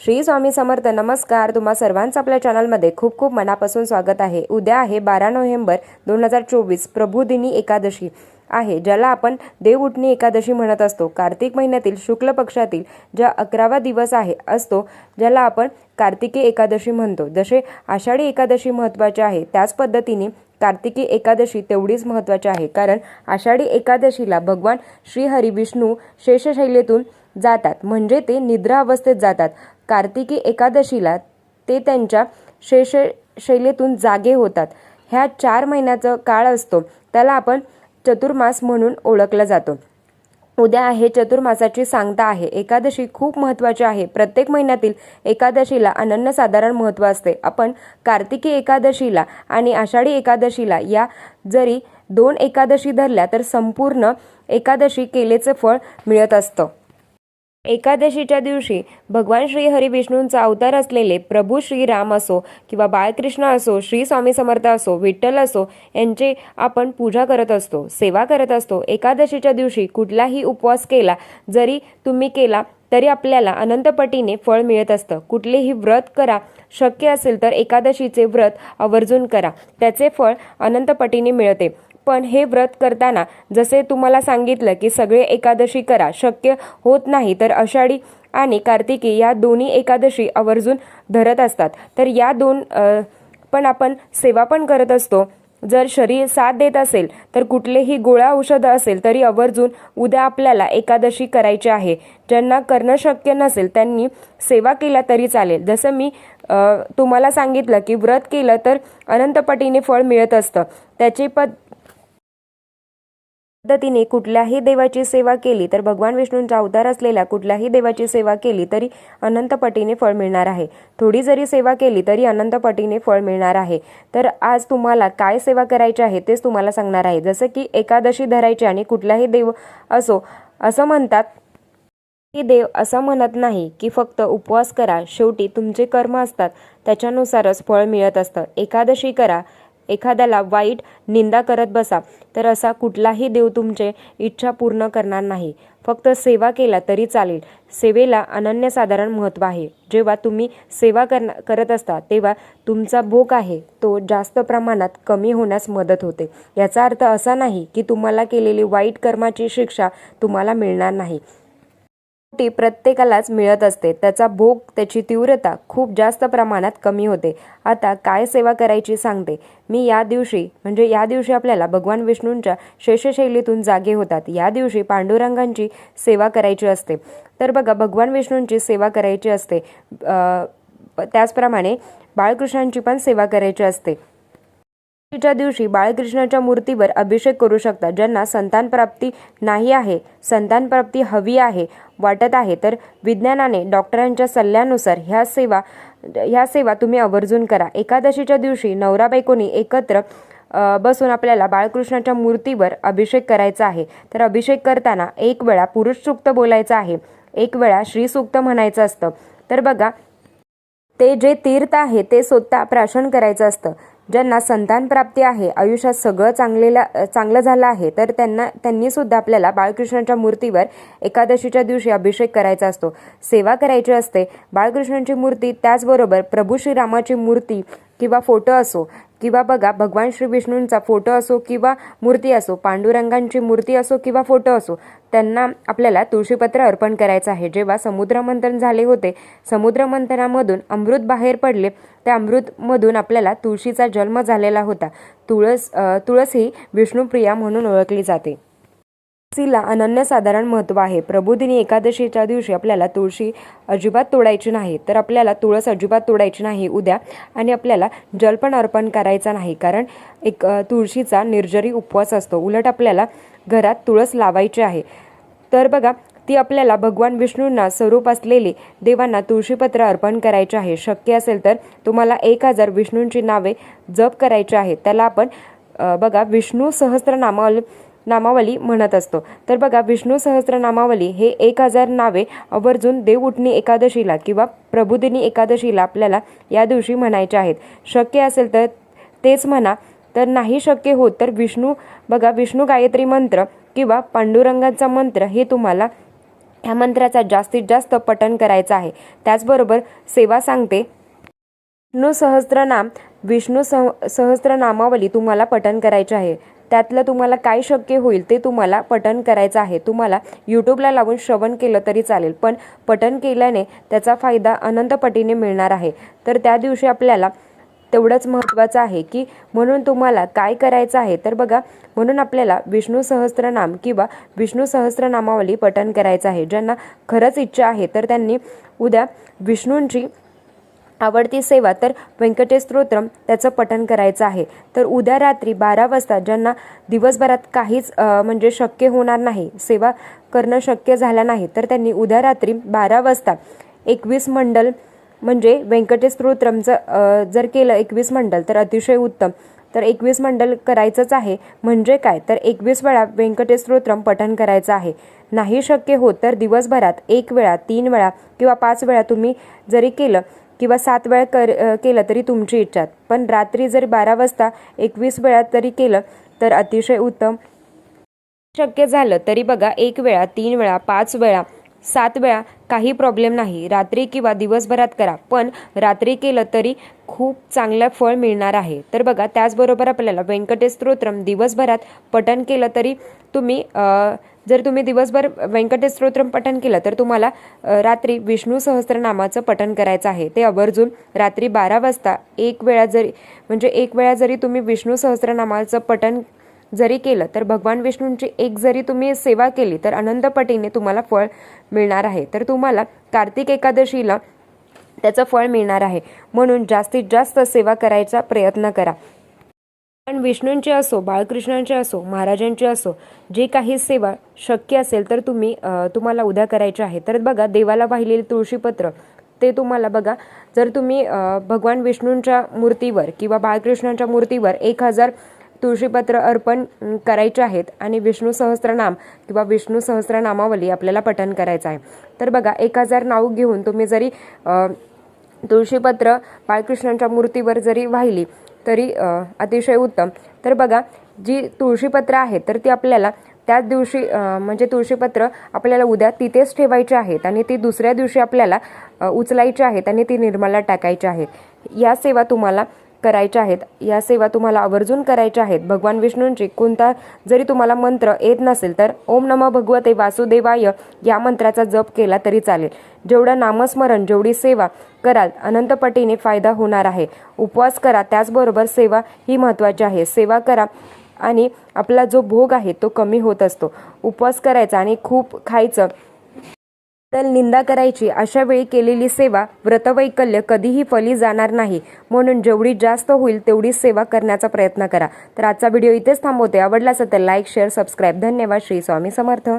श्री स्वामी समर्थ नमस्कार. तुम्हा सर्वांचं आपल्या चॅनलमध्ये खूप खूप मनापासून स्वागत आहे. उद्या आहे बारा नोव्हेंबर दोन हजार चोवीस प्रभुदिनी एकादशी आहे ज्याला आपण देवउठणी एकादशी म्हणत असतो. कार्तिक महिन्यातील शुक्ल पक्षातील ज्या अकरावा दिवस आहे असतो ज्याला आपण कार्तिकी एकादशी म्हणतो. जसे आषाढी एकादशी महत्त्वाचे आहे त्याच पद्धतीने कार्तिकी एकादशी तेवढीच महत्त्वाची आहे. कारण आषाढी एकादशीला भगवान श्रीहरी विष्णू जातात. म्हणजे ते निद्रा अवस्थेत जातात. कार्तिकी एकादशीला ते त्यांच्या शेष शैलीतून जागे होतात. ह्या चार महिन्याचा काळ असतो. त्याला आपण चतुर्मास म्हणून ओळखला जातो. उद्या आहे चतुर्मासाची सांगता आहे. एकादशी खूप महत्त्वाची आहे. प्रत्येक महिन्यातील एकादशीला अनन्यसाधारण महत्त्व असते. आपण कार्तिकी एकादशीला आणि आषाढी एकादशीला या जरी दोन एकादशी धरल्या तर संपूर्ण एकादशी केलेचं फळ मिळत असतं. एकादशीच्या दिवशी भगवान श्री हरी विष्णूंचा अवतार असलेले प्रभू श्रीराम असो किंवा बाळकृष्ण असो श्री स्वामी समर्थ असो विठ्ठल असो यांचे आपण पूजा करत असतो सेवा करत असतो. एकादशीच्या दिवशी कुठलाही उपवास केला जरी तुम्ही केला तरी आपल्याला अनंतपटीने फळ मिळत असतं. कुठलेही व्रत करा शक्य असेल तर एकादशीचे व्रत आवर्जून करा. त्याचे फळ अनंतपटीने मिळते. पण हे व्रत करताना जसे तुम्हाला सांगितलं की सगळे एकादशी करा शक्य होत नाही तर आषाढी आणि कार्तिकी या दोन्ही एकादशी आवर्जून धरत असतात. तर या दोन पण आपण सेवा पण करत असतो. जर शरीर साथ देत असेल तर कुठलेही गोळ्या औषध असेल तरी आवर्जून उद्या आपल्याला एकादशी करायची आहे. ज्यांना करणं शक्य नसेल त्यांनी सेवा केला तरी चालेल. जसं मी तुम्हाला सांगितलं की व्रत केलं तर अनंतपटीने फळ मिळत असतं. त्याची पद पद्धतीने कुठल्याही देवाची सेवा केली तर भगवान विष्णूंचा अवतार असलेल्या कुठल्याही देवाची सेवा केली तरी अनंतपटीने फळ मिळणार आहे. थोडी जरी सेवा केली तरी अनंतपटीने फळ मिळणार आहे. तर आज तुम्हाला काय सेवा करायची आहे तेच तुम्हाला सांगणार आहे. जसं की एकादशी धरायची आणि कुठलाही देव असो असं म्हणतात की देव असं म्हणत नाही की फक्त उपवास करा. शेवटी तुमचे कर्म असतात. त्याच्यानुसारच फळ मिळत असतं. एकादशी करा. एखाद्याला वाईट निंदा करत बसा तर असा कुठलाही देव तुमचे इच्छा पूर्ण करणार नाही. फक्त सेवा केला तरी चालेल. सेवेला अनन्यसाधारण महत्त्व आहे. जेव्हा तुम्ही सेवा करना करत असता तेव्हा तुमचा भोग आहे. तो जास्त प्रमाणात कमी होण्यास मदत होते. याचा अर्थ असा नाही की तुम्हाला केलेली वाईट कर्माची शिक्षा तुम्हाला मिळणार नाही. ती प्रत्येकालाच मिळत असते. त्याचा भोग त्याची तीव्रता खूप जास्त प्रमाणात कमी होते. आता काय सेवा करायची सांगते. मी या दिवशी म्हणजे या दिवशी आपल्याला भगवान विष्णूंच्या शेषशैलीतून जागे होतात. या दिवशी पांडुरंगांची सेवा करायची असते. तर बघा भगवान विष्णूंची सेवा करायची असते. त्याचप्रमाणे बाळकृष्णांची पण सेवा करायची असते. च्या दिवशी बाळकृष्णाच्या मूर्तीवर अभिषेक करू शकता ज्यांना संतान प्राप्ती नाही आहे. संतान प्राप्ती हवी आहे वाटत आहे. तर विज्ञानाने डॉक्टरांच्या सल्ल्यानुसार ह्या सेवा ह्या सेवा तुम्ही आवर्जून करा. एकादशीच्या दिवशी नवरा बायकोनी एकत्र बसून आपल्याला बाळकृष्णाच्या मूर्तीवर अभिषेक करायचा आहे. तर अभिषेक करताना एक वेळा पुरुष सूक्त बोलायचं आहे. एक वेळा श्री सूक्त म्हणायचं असतं. तर बघा ते जे तीर्थ आहे ते स्वतः प्राशन करायचं असतं. ज्यांना संतान प्राप्ती आहे आयुष्यात सगळं चांगलेला चांगलं झालं आहे तर त्यांना त्यांनी सुद्धा आपल्याला बाळकृष्णाच्या मूर्तीवर एकादशीच्या दिवशी अभिषेक करायचा असतो. सेवा करायची असते. बाळकृष्णांची मूर्ती त्याचबरोबर प्रभू श्रीरामाची मूर्ती किंवा फोटो असो किंवा बघा भगवान श्री विष्णूंचा फोटो असो किंवा मूर्ती असो पांडुरंगांची मूर्ती असो किंवा फोटो असो त्यांना आपल्याला तुळशीपत्र अर्पण करायचं आहे. जेव्हा समुद्रमंथन झाले होते समुद्रमंथनामधून अमृत बाहेर पडले त्या अमृतमधून आपल्याला तुळशीचा जन्म झालेला होता. तुळस तुळस ही विष्णुप्रिया म्हणून ओळखली जाते. तुळशीला अनन्यसाधारण महत्त्व आहे. प्रबोधिनी एकादशीच्या दिवशी आपल्याला तुळशी अजिबात तोडायची नाही. तर आपल्याला तुळस अजिबात तोडायची नाही उद्या आणि आपल्याला जल पण अर्पण करायचा नाही. कारण एक तुळशीचा निर्जरी उपवास असतो. उलट आपल्याला घरात तुळस लावायची आहे. तर बघा ती आपल्याला भगवान विष्णूंना स्वरूप असलेली देवांना तुळशीपत्र अर्पण करायचे आहे. शक्य असेल तर तुम्हाला एक हजार विष्णूंची नावे जप करायची आहे. त्याला आपण बघा विष्णू सहस्रनामा नामावली म्हणत असतो. तर बघा विष्णू सहस्त्रनामावली हे एक हजार नावे आवर्जून देवउठणी एकादशीला किंवा प्रबुदिनी एकादशीला आपल्याला या दिवशी म्हणायचे आहेत. शक्य असेल तर तेच म्हणा. तर नाही शक्य होत तर विष्णू बघा विष्णू गायत्री मंत्र किंवा पांडुरंगाचा मंत्र हे तुम्हाला ह्या मंत्राचा जास्तीत जास्त पठण करायचं आहे. त्याचबरोबर सेवा सांगते. विष्णू सहस्त्रनाम विष्णू सह सहस्त्रनामावली तुम्हाला पठण करायचे आहे. त्यातलं तुम्हाला काय शक्य होईल ते तुम्हाला पठण करायचं आहे. तुम्हाला यूट्यूबला लावून श्रवण केलं तरी चालेल पण पठण केल्याने त्याचा फायदा अनंतपटीने मिळणार आहे. तर त्या दिवशी आपल्याला तेवढंच महत्त्वाचं आहे की म्हणून तुम्हाला काय करायचं आहे तर बघा म्हणून आपल्याला विष्णू सहस्त्रनाम किंवा विष्णू सहस्त्रनामावली पठण करायचं आहे. ज्यांना खरंच इच्छा आहे तर त्यांनी उद्या विष्णूंची आवडती सेवा तर व्यंकटेश स्तोत्रम त्याचं पठण करायचं आहे. तर उद्या रात्री बारा वाजता ज्यांना दिवसभरात काहीच म्हणजे शक्य होणार नाही सेवा करणं शक्य झालं नाही तर त्यांनी उद्या रात्री बारा वाजता एकवीस मंडल म्हणजे व्यंकटेश स्तोत्रमचं जर केलं एकवीस मंडल तर अतिशय उत्तम. तर एकवीस मंडल करायचंच आहे. म्हणजे काय? तर एकवीस वेळा व्यंकटेश स्तोत्रम पठण करायचं आहे. नाही शक्य होत तर दिवसभरात एक वेळा तीन वेळा किंवा पाच वेळा तुम्ही जरी केलं किंवा सात वेळा कर केलं तरी तुमची इच्छा पण रात्री जर बारा वाजता एकवीस वेळा तरी केलं तर अतिशय उत्तम. शक्य झालं तरी बघा एक वेळा तीन वेळा पाच वेळा सात वेळा काही प्रॉब्लेम नाही. रात्री किंवा दिवसभरात करा. पण रात्री केलं तरी खूप चांगलं फळ मिळणार आहे. तर बघा त्याचबरोबर आपल्याला व्यंकटेश स्तोत्रम दिवसभरात पठण केलं तरी तुम्ही जर तुम्ही दिवसभर व्यंकटेश स्तोत्रम पठण केलं तर तुम्हाला रात्री विष्णू सहस्त्रनामाचं पठण करायचं आहे. ते आवर्जून रात्री बारा वाजता एक वेळा जरी म्हणजे एक वेळा जरी तुम्ही विष्णू सहस्त्रनामाचं पठण जरी केलं तर भगवान विष्णूंची एक जरी तुम्ही सेवा केली तर अनंत पटीने तुम्हाला फळ मिळणार आहे. तर तुम्हाला कार्तिक एकादशीला त्याचं फळ मिळणार आहे. म्हणून जास्तीत जास्त सेवा करायचा प्रयत्न करा. पण विष्णूंची असो बाळकृष्णांची असो महाराजांची असो जे काही सेवा शक्य असेल तर तुम्ही तुम्हाला उद्या करायचे आहे. तर बघा देवाला वाहिलेले तुळशीपत्र ते तुम्हाला बघा जर तुम्ही भगवान विष्णूंच्या मूर्तीवर किंवा बाळकृष्णांच्या मूर्तीवर एक हजार तुळशीपत्र अर्पण करायचे आहेत आणि विष्णू सहस्रनाम किंवा विष्णू सहस्रनामावली आपल्याला पठन करायचं आहे. तर बघा एक हजार नाव घेऊन तुम्ही जरी तुळशीपत्र बाळकृष्णांच्या मूर्तीवर जरी वाहिली तरी अतिशय उत्तम. तर बघा जी तुळशीपत्र आहे तर ती आपल्याला त्याच दिवशी म्हणजे तुळशीपत्र आपल्याला उद्या तिथेच ठेवायचे आहेत आणि ती दुसऱ्या दिवशी आपल्याला उचलायची आहेत आणि ती निर्माला टाकायची आहेत. या सेवा तुम्हाला करायच्या आहेत. या सेवा तुम्हाला आवर्जून करायच्या आहेत. भगवान विष्णूंची कोणता जरी तुम्हाला मंत्र येत नसेल तर ओम नम भगवते वासुदेवाय या मंत्राचा जप केला तरी चालेल. जेवढं नामस्मरण जेवढी सेवा कराल अनंतपटीने फायदा होणार आहे. उपवास करा त्याचबरोबर सेवा ही महत्त्वाची आहे. सेवा करा आणि आपला जो भोग आहे तो कमी होत असतो. उपवास करायचा आणि खूप खायचं निंदा करायची अशा वेळी केलेली सेवा व्रतवैकल्य कधीही फली जाणार नाही. म्हणून जेवढी जास्त होईल तेवढी सेवा करण्याचा प्रयत्न करा. तर आजचा व्हिडिओ इथेच थांबवते. आवडला असेल तर लाईक शेअर सबस्क्राईब धन्यवाद. श्री स्वामी समर्थ.